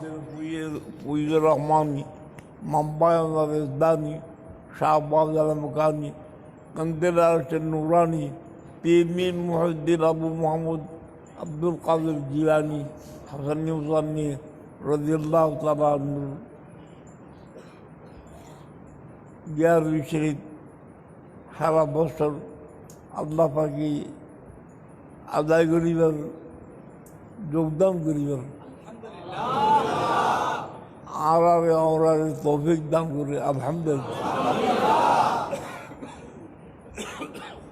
মুজিবুর রহমানি মাম্বায়ানি শাহবাজ আলমকানি কন্দিরাল নুরানি পিমিন মুহদ্দিন আবু মোহাম্মদ আব্দুল কাদের জিলানি, হাসানি হুসানি রদিল্লাহ তালানুর জিয়ারুল শরীফ, সারা বছর আল্লাহ পাখি আদায় করিবার, যোগদান করিবার। আর আরে অরারে তৌফিক দান করে, আলহামদুলিল্লাহ।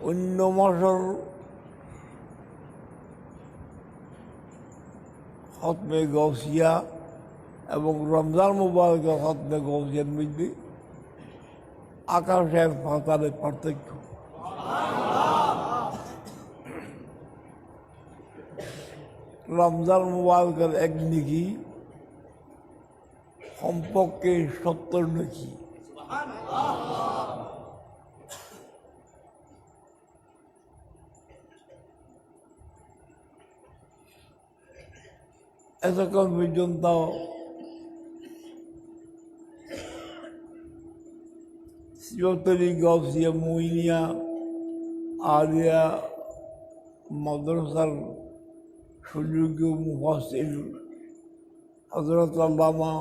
অন্য মাসের হতমে গৌসিয়া এবং রমজান মুবারকের হতমে গৌসিয়ার মধ্যে আকাশের পাতালে পার্থক্য। রমজান মুবারকের এক নিকি সম্পর্কে সত্তর নাকি? এতক্ষণ পর্যন্ত শিবতলী গফসিয়া মইনিয়া আলিয়া মাদ্রাসার সুযোগ্য মুফাসির হজরত আল্লামা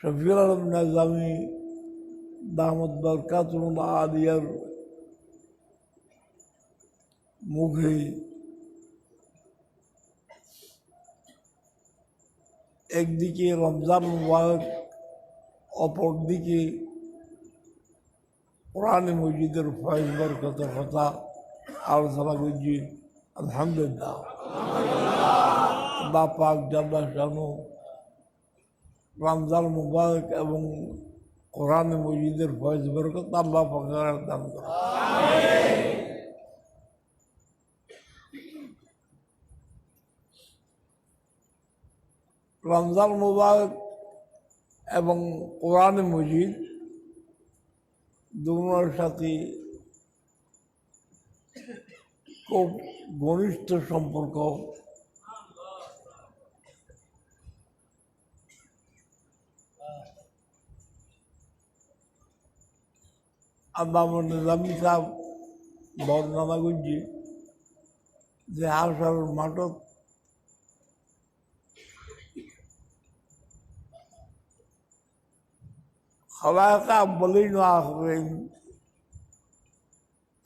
শফিউল আলম নাজামি দামদ বরকাতুল আলিয়ার মুখে একদিকে রমজান মুবারক, অপরদিকে কোরআন মসজিদের ফয়েজ বরকতের কথা আলোচনা করছি। আলহামদুলিল্লাহ। জাল্লা শানু রমজান মুবারক এবং কোরআন মসজিদের ফয়েজ বরকত আল্লাহ পাকের দান করে। রমজান মুবারক এবং কোরআন মজিদ দুটোর সাথে খুব ঘনিষ্ঠ সম্পর্ক আল্লাহ নিজামী সাহেব বর্ণনা করছি যে আসার মাঠত খালাকা বলেই না হবেন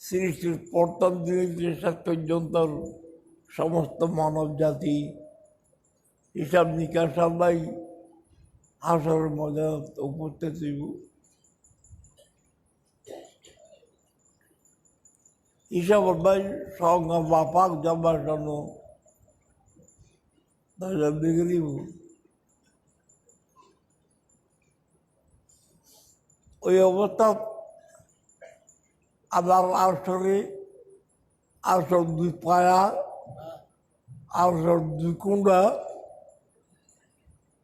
সৃষ্টির প্রথম দিনের শেষ পর্যন্ত সমস্ত মানব জাতি। হিসাব নিকাশ সবাই হাসর মজা উপস্থিত হইব। হিসাব ভাই সঙ্গে বাপাক যাবার জন্য তাদের বিগড়িব ওই অবস্থা আবার আসরে আসর দুই পায়া আসর দুই কুণ্ডা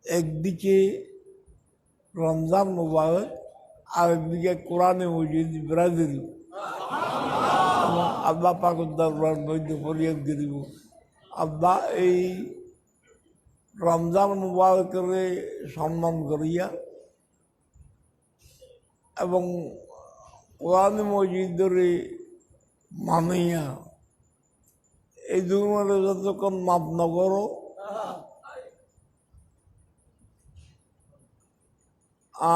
একদিকে রমজান আর একদিকে কোরআনে মজিদ ব্রাজিল। আল্লাহ পাকুর দরবার মধ্যে ফরিয়াদ করিব আল্লাহ এই রমজান মুবারকের সম্মান করিয়া এবং কোরআন মসজিদের মানিয়া এই দুগুণের যতক্ষণ মাপ নগর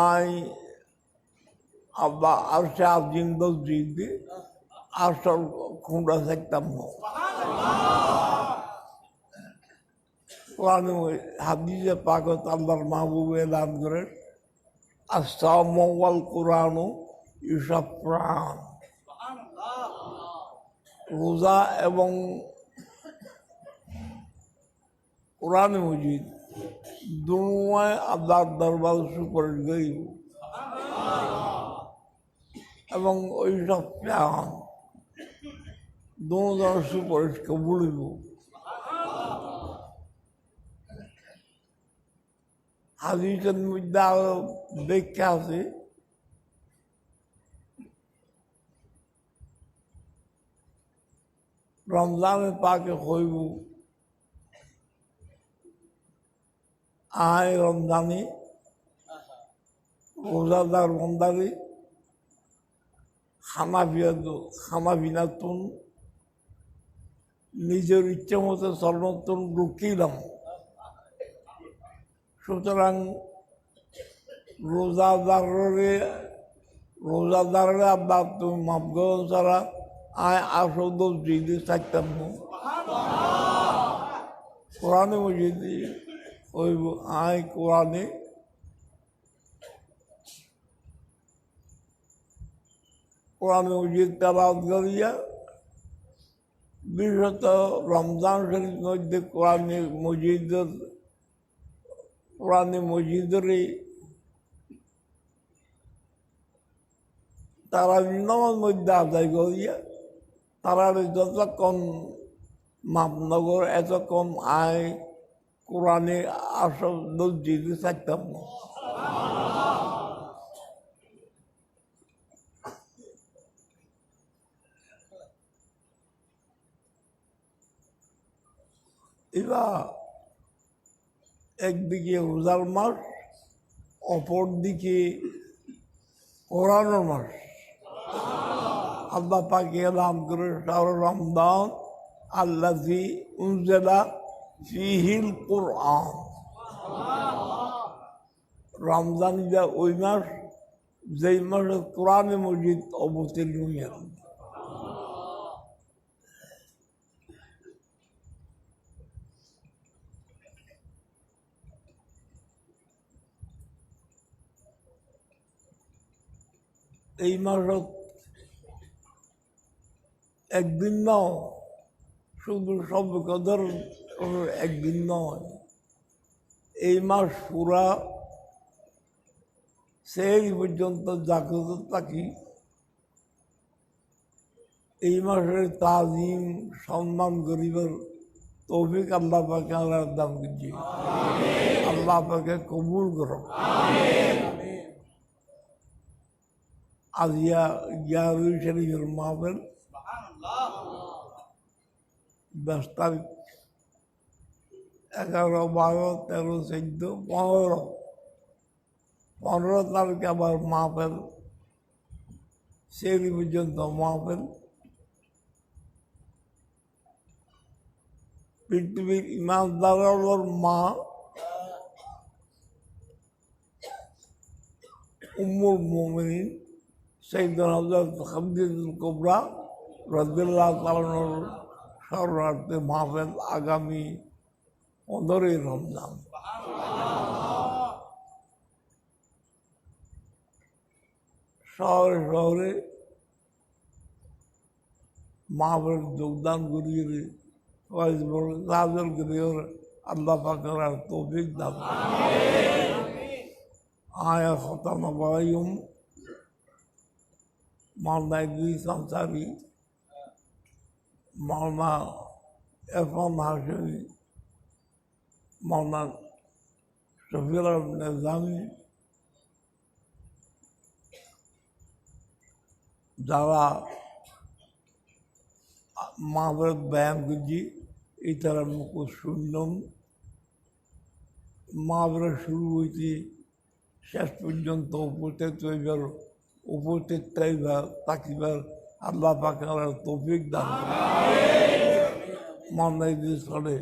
আই আব্বা আর সে আবজিন দশ সব খুঁড়া থাকতাম কোরআন হাদিসে পাকত আল্লাহর মাহবুব এলান করেন আসামল কোরআন ইসব প্রাণ। রোজা এবং কোরআন মজিদ দুয়ায় আল্লাহর দরবার সুপারিশ করিব। এবং ওইসব প্রাণ। দুজনের সুপারিশ কবুলিব হাদিসের মধ্যে আরও ব্যাখ্যা আছে রমজানের পাকে হইব। আয় রমজানি, রোজাদার রমদারি খানাফিয়া খানাফিনাতুন নিজের ইচ্ছে মতো সর্বোত্তম ঢুকিলাম সুতরাং রোজাদারে রোজাদারে আব্বা, তুমি করো ছাড়া আয় আসল জিদি থাকতাম কোরআনে মজিদি, ওই আয় কোরআনে কোরআনে মজিদ তালাওয়াত করিয়া বিশেষত রমজান শরীফ মধ্যে কোরআনে মজিদের, কোরআনে মজিদেরই তারা নামাজ মধ্যে আদায় করিয়া, তারা যতক্ষণ মাপনগর, এতক্ষণ আয় কোরআনে আসল দিতে থাকতাম না। এবার একদিকে রোজার মাস অপর দিকে কোরআনের মাস আল্লাহ পাকে নাম করে রমদান আল্লাহি উনজেলা ফিহিল কোরআন। রমজান যা ওই মাস, যেই মাসে কোরআনে মসজিদ অবতীর্ণ এই মাসত একদিন নয়, শুধু সব কদর একদিন নয়। এই মাস পুরা সেই পর্যন্ত জাগ্রত থাকি। এই মাসের তাজিম, সম্মান করিবার তৌফিক আল্লাহ পাকে আল্লাহ দাম করছি আল্লাহ পাকে কবুল করো। আজিয়া ইয়ারুই শরীফের মাহফিল দশ তারিখ এগারো বারো তেরো চোদ্দ পনেরো পনেরো তারিখ আবার মাহফিল সেই পর্যন্ত মাহফিল পৃথিবীর ইমানদারের মা উম্মুল মোমিন সৈদুল হজরত কোবরা রদুল্লাহ মাহফিল আগামী পনেরোই রমজান শহরে শহরে মাহফিল যোগদান করিয়ে করিয়ে আল্লাহ পাকের তৌফিক দান আয়া খতাম বাড়াইম মালদা ইদ্রিস আনসারি মাওলানা এরফান হাসমি মাওলানা শফির নিজামি যারা মাহবের ব্যায়াম করছি এই তারা মুখ শুনলাম মাহবের শুরু হইতে শেষ পর্যন্ত উপস্থিত হইবার উপস্থিত থাকবার তাকিবার আল্লাহ পাকে তৌফিক দান। ইদিস করে